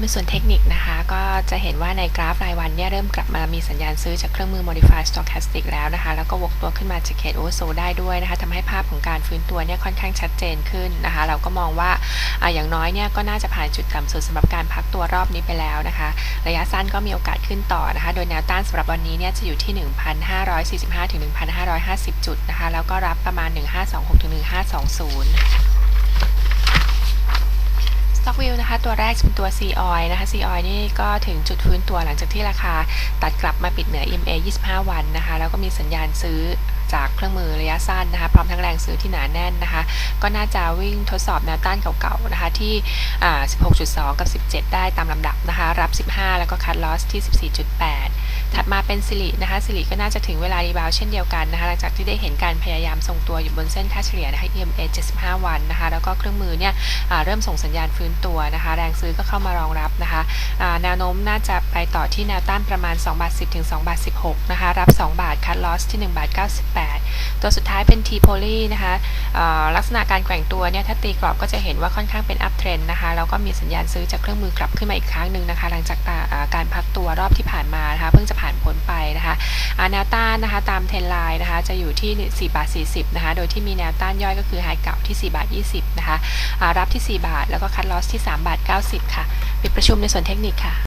ในส่วนเทคนิคนะคะ ก็จะเห็นว่าในกราฟรายวันเนี่ยเริ่มกลับมามีสัญญาณซื้อจากเครื่องมือ modify stochastic แล้วนะคะ แล้วก็วกตัวขึ้นมาจากเขต oversold ได้ด้วยนะคะทำให้ภาพของการฟื้นตัวเนี่ยค่อนข้างชัดเจนขึ้นนะคะ เราก็มองว่าออย่างน้อยเนี่ยก็น่าจะผ่านจุดต่ำสุดสำหรับการพักตัวรอบนี้ไปแล้วนะคะ ระยะสั้นก็มีโอกาสขึ้นต่อนะคะ โดยแนวต้านสำหรับวันนี้เนี่ยจะอยู่ที่ 1,545ถึง1,550 จุดนะคะ แล้วก็รับประมาณ 1526ถึง1520 Stock View นะคะตัวแรกจะเป็นตัว C Oil นะคะ C Oil นี่ก็ถึงจุดฟื้นตัวหลังจากที่ราคาตัดกลับมาปิดเหนือ EMA 25 วันนะคะ แล้วก็มีสัญญาณซื้อจากเครื่องมือระยะสั้นนะคะ พร้อมทั้งแรงซื้อที่หนาแน่นนะคะ ก็น่าจะวิ่งทดสอบแนวต้านเก่าๆนะคะที่ 16.2 กับ 17 ได้ตามลำดับนะคะ รับ 15 แล้วก็คัดลอสที่ 14.8 ถัดมาเป็นสิรินะคะสิริก็น่าจะถึงเวลารีบาวเช่นเดียวกันนะคะหลังจากที่ได้เห็นการพยายามทรงตัวอยู่บนเส้นค่าเฉลี่ยนะคะ EMA 75 วันนะคะแล้วก็เครื่องมือเนี่ยเริ่มส่งสัญญาณฟื้นตัวนะคะ แรงซื้อก็เข้ามารองรับนะคะแนวโน้มน่าจะไปต่อที่แนวต้านประมาณ2บาท10ถึง2บาท16นะคะรับ 2 บาทคัดลอสที่1บาท98 ตัวสุดท้ายเป็น T p o l y นะคะลักษณะการแกว่งตัวเนี่ยถ้าตีกรอบก็จะเห็นว่าค่อนข้างเป็น up trend นะคะแล้วก็มีสัญญาณซื้อจากเครื่องมือ กลับขึ้นมาอีกครั้งหนึ่งนะคะ หลังจากการพักตัวรอบที่ผ่านมานะคะเพิ่งจะ ผ่านพ้นไปนะคะอาแนวต้านนะคะตามเทรนไลน์นะคะจะอยู่ที่ 4 บาท 40 นะคะ โดยที่มีแนวต้านย่อยก็คือไฮเก่าที่ 4 บาท 20 นะคะรับที่ 4 บาท แล้วก็คัดลอสที่ 3 บาท 90 ค่ะ ปิดประชุมในส่วนเทคนิคค่ะ